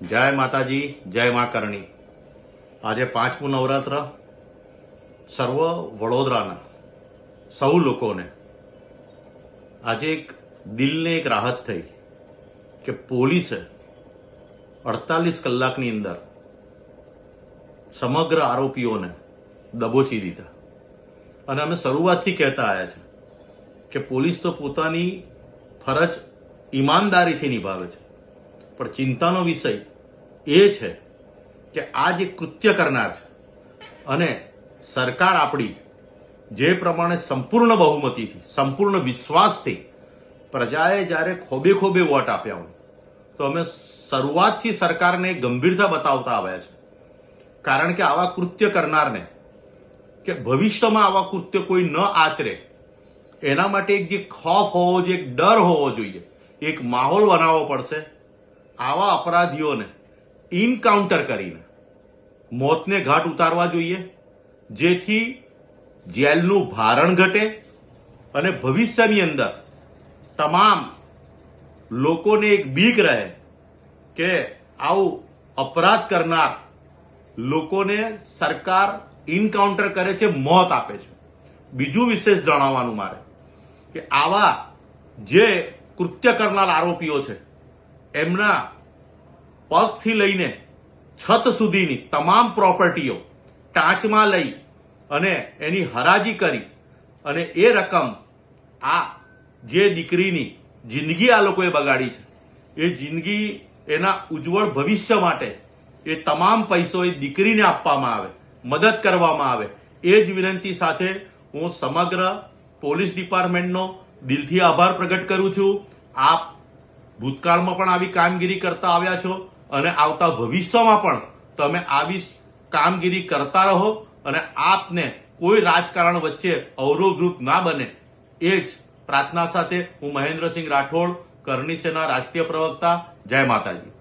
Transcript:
જય માતાજી, જય મા કરણી. આજે પાંચમું નવરાત્ર સર્વ વડોદરાના સૌ લોકોને આજે એક દિલને એક રાહત થઈ કે પોલીસે અડતાલીસ કલાકની અંદર સમગ્ર આરોપીઓને દબોચી દીધા. અને અમે શરૂઆતથી કહેતા આવ્યા છે કે પોલીસ તો પોતાની ફરજ ઈમાનદારીથી નિભાવે છે. પણ ચિંતાનો વિષય એ છે કે આ જે કૃત્ય કરનાર છે, અને સરકાર આપણી જે પ્રમાણે સંપૂર્ણ બહુમતીથી, સંપૂર્ણ વિશ્વાસથી પ્રજાએ જ્યારે ખોબે ખોબે વોટ આપ્યા હોય, તો અમે શરૂઆતથી સરકારને ગંભીરતા બતાવતા આવ્યા છે. કારણ કે આવા કૃત્ય કરનારને, કે ભવિષ્યમાં આવા કૃત્ય કોઈ ન આચરે, એના માટે એક જે ખોફ હોવો જોઈએ એક ડર હોવો જોઈએ, એક માહોલ બનાવવો પડશે આવા અપરાધીઓને ઇનકાઉન્ટર કરીને મોતને ઘાટ ઉતારવા જોઈએ, જેથી જેલનું ભારણ ઘટે અને ભવિષ્યની અંદર તમામ લોકોને એક બીક રહે કે આવું અપરાધ કરનાર લોકોને સરકાર ઇનકાઉન્ટર કરે છે, મોત આપે છે. બીજું વિશેષ જણાવવાનું મારે કે આવા જે કૃત્ય કરનાર આરોપીઓ છે, એમના પગથી લઈને છત સુધીની તમામ પ્રોપર્ટીઓ ટાંચમાં લઈ અને એની હરાજી કરી અને એ રકમ આ જે દીકરીની જિંદગી આ લોકોએ બગાડી છે. એ જિંદગી એના ઉજ્જવળ ભવિષ્ય માટે એ તમામ પૈસો એ દીકરીને આપવામાં આવે, મદદ કરવામાં આવે. એ જ વિનંતી સાથે હું સમગ્ર પોલીસ ડિપાર્ટમેન્ટનો દિલથી આભાર પ્રગટ કરું છું. આપ ભૂતકાળમાં પણ આવી કામગીરી કરતા આવ્યા છો. અને આવતા ભવિષ્યમાં પણ તમે આવી કામગીરી કરતા રહો અને આપને કોઈ રાજકારણ વચ્ચે અવરોધરૂપ ના બને. એ જ પ્રાર્થના સાથે હું મહેન્દ્રસિંહ રાઠોડ કરણી સેના રાષ્ટ્રીય પ્રવક્તા. જય માતાજી.